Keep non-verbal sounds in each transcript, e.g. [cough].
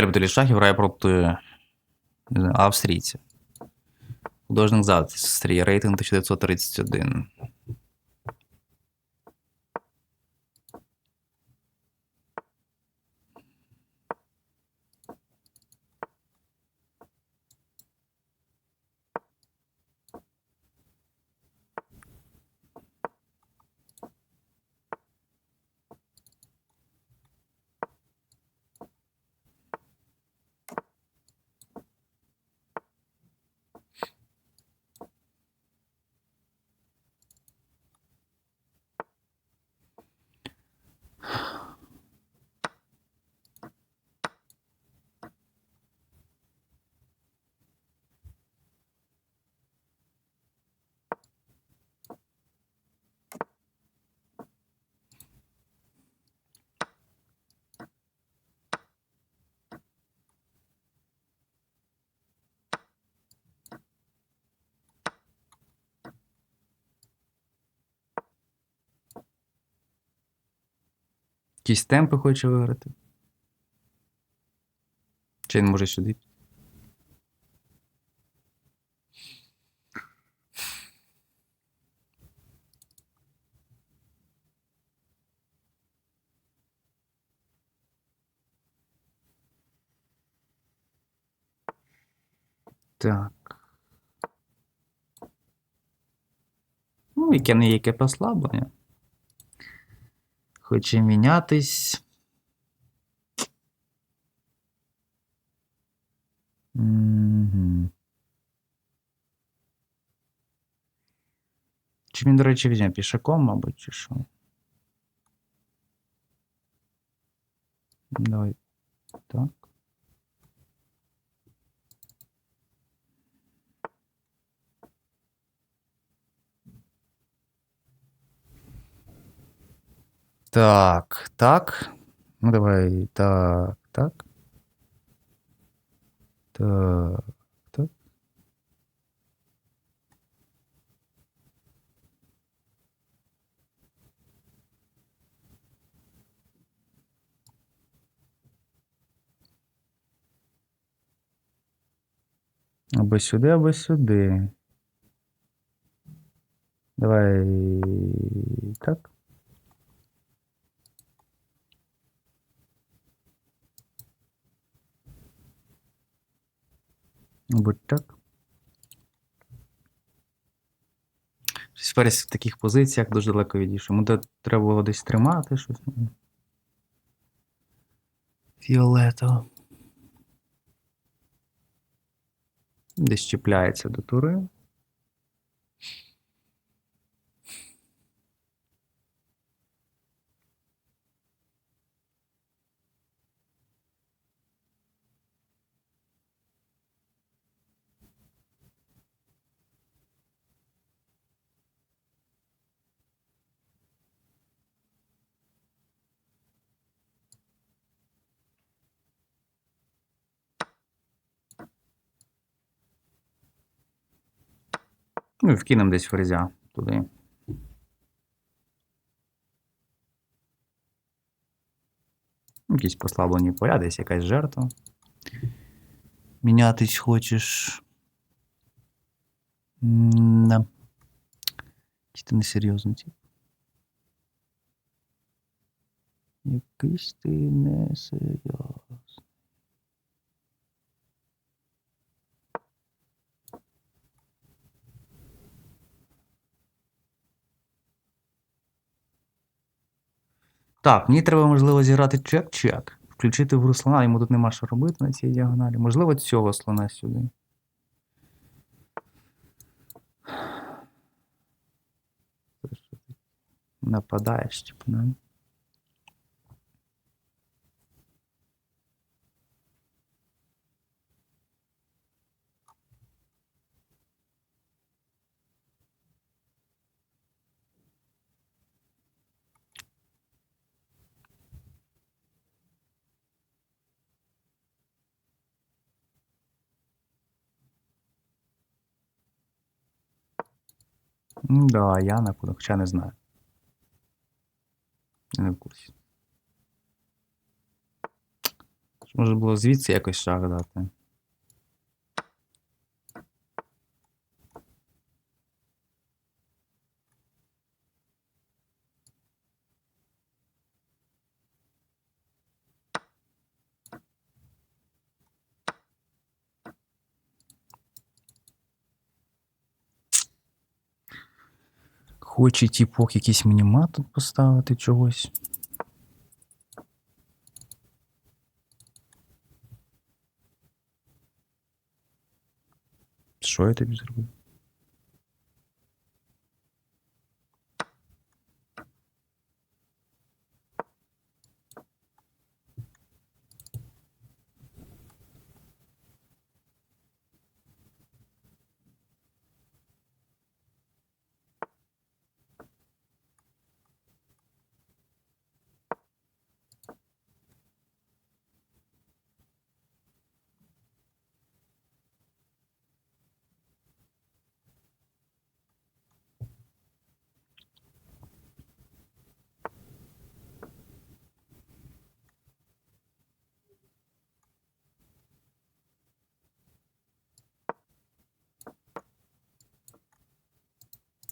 Любителі шахів грає проти не австрійця. Художник з Австрії, рейтинг 1931. Якісь темпи хоче виграти. Чи він може сюди? Так. Ну, яке не яке послаблення. Хоче мінятись. Мгм. Чи він, до речі, візьме пішаком, мабуть, чи що? Давай. Так. Так, так. Ну, давай. Так, так. Так, так. Або сюди, або сюди. Давай. Так. Мабуть, так. Щось Ферзь в таких позиціях дуже далеко відійшов. Йому треба було десь тримати щось. ну. Фіолетово. Десь чіпляється до тури. Ну, і вкинемо десь ферзя туди. Якісь послаблені поля, десь якась жертва. Мінятись хочеш. М-да. Якийсь ти несерйозний тип. Якийсь ти несерйозний. Так, мені треба, можливо, зіграти чек-чек. Включити в гру йому тут нема що робити на цій діагоналі. Можливо, цього слона сюди. Нападаєш, типу, да? Да, я на куда, хоча не знаю. Не в курсі. Може було звідси якось шах дати. Хоче тіпок якийсь мінімат тут поставити чогось. Що я тобі зробив?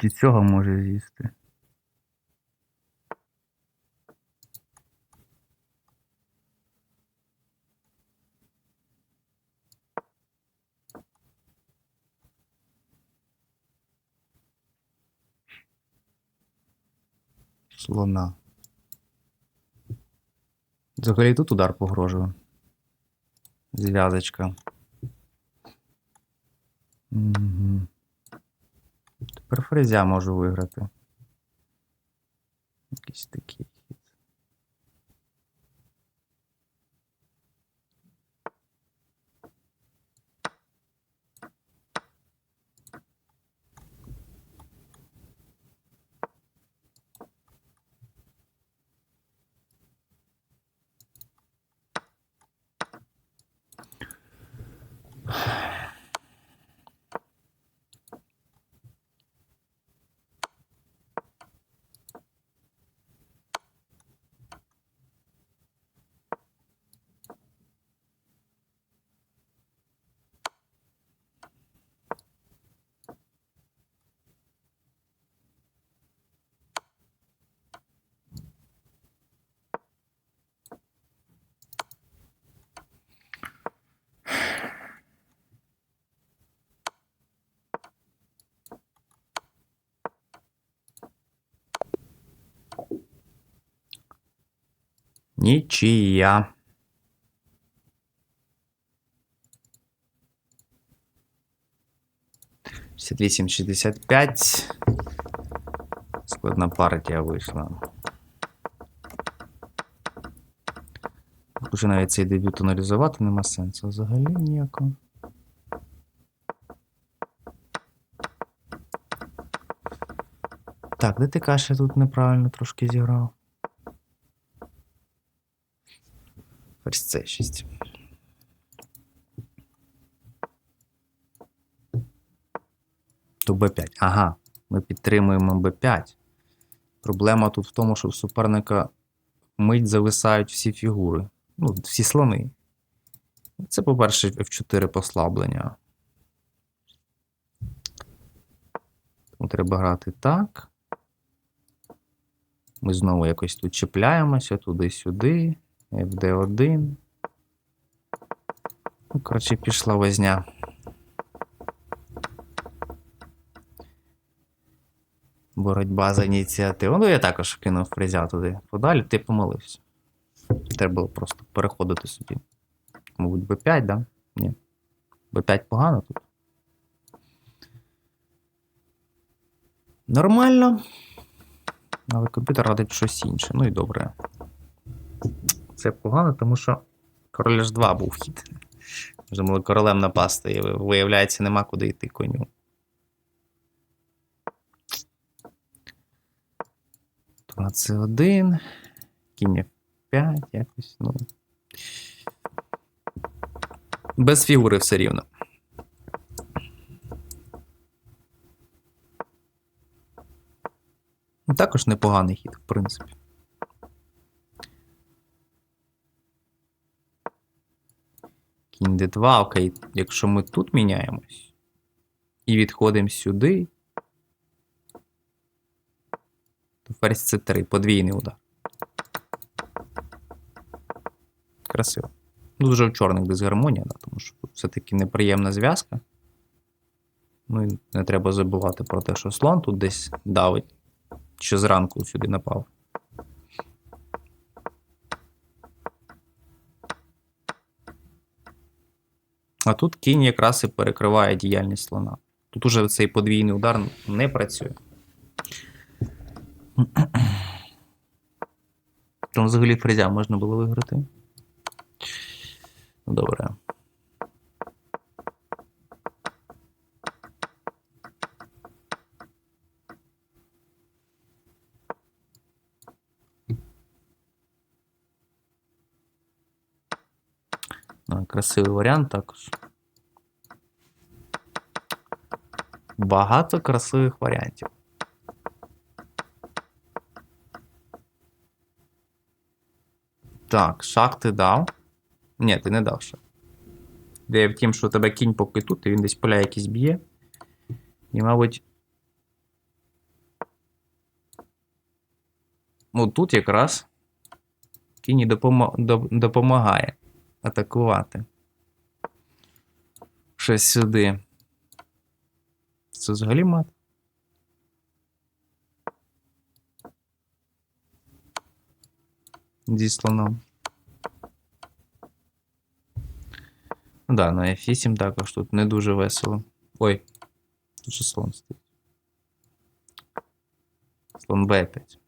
Чи цього може з'їсти? Слона. Взагалі тут удар погрожує. Зв'язочка. Угу. Тепер фрезя можу виграти. Якийсь такий Нічия. Шістдесят вісім, шістдесят п'ять. Складна партія вийшла. Уже навіть цей дебют аналізувати нема сенсу взагалі ніякого. Так, де ти каша тут неправильно трошки зіграв? Ось це 6. То Б5. Ага, ми підтримуємо Б5. Проблема тут в тому, що в суперника мить зависають всі фігури. Ну, всі слони. Це, по-перше, F4 послаблення. Тому треба грати так. Ми знову якось тут чіпляємося туди-сюди. FD1. Ну, коротше, пішла возня. Боротьба за ініціативу. Ну, я також кинув фрезя туди подалі, ти помилився. Треба було просто переходити собі. Мабуть, B5, да? Ні. B5 погано тут. Нормально. Але комп'ютер радить щось інше. Ну і добре. Це погано, тому що король ж 2 був хід. Вже могли королем напасти, і виявляється, нема куди йти коню. Тура це 1 кінь 5 якось, ну. Без фігури все рівно. Також непоганий хід, в принципі. Кінь d2, окей. Якщо ми тут міняємось і відходимо сюди, то ферзь це 3, подвійний удар. Красиво. Ну, дуже в чорних дисгармонія, да, тому що тут все-таки неприємна зв'язка. Ну і не треба забувати про те, що слон тут десь давить, що зранку сюди напав. А тут кінь якраз і перекриває діяльність слона. Тут уже цей подвійний удар не працює. Там взагалі фрезя можна було виграти. Добре. Ну, красивий варіант також. Багато красивих варіантів. Так, шах ти дав. Ні, ти не дав шах. Де в тім, що у тебе кінь поки тут, і він десь поля якісь б'є. І, мабуть. Ну, тут якраз кінь допомагає атакувати. Щось сюди. Це взагалі мат. Зі слоном. Ну да, на F8 також тут не дуже весело. Ой, тут же слон стоїть. Слон B5.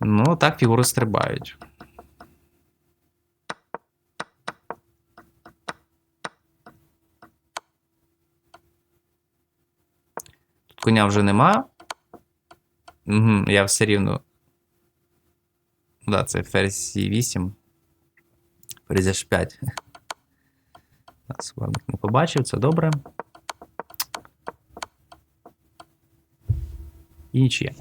Ну, так фігури стрибають. Коня вже нема. Угу, я все рівно. Да, це ферзь 8. Ферзь H5. [laughs] Суперник не побачив, це добре. І нічия.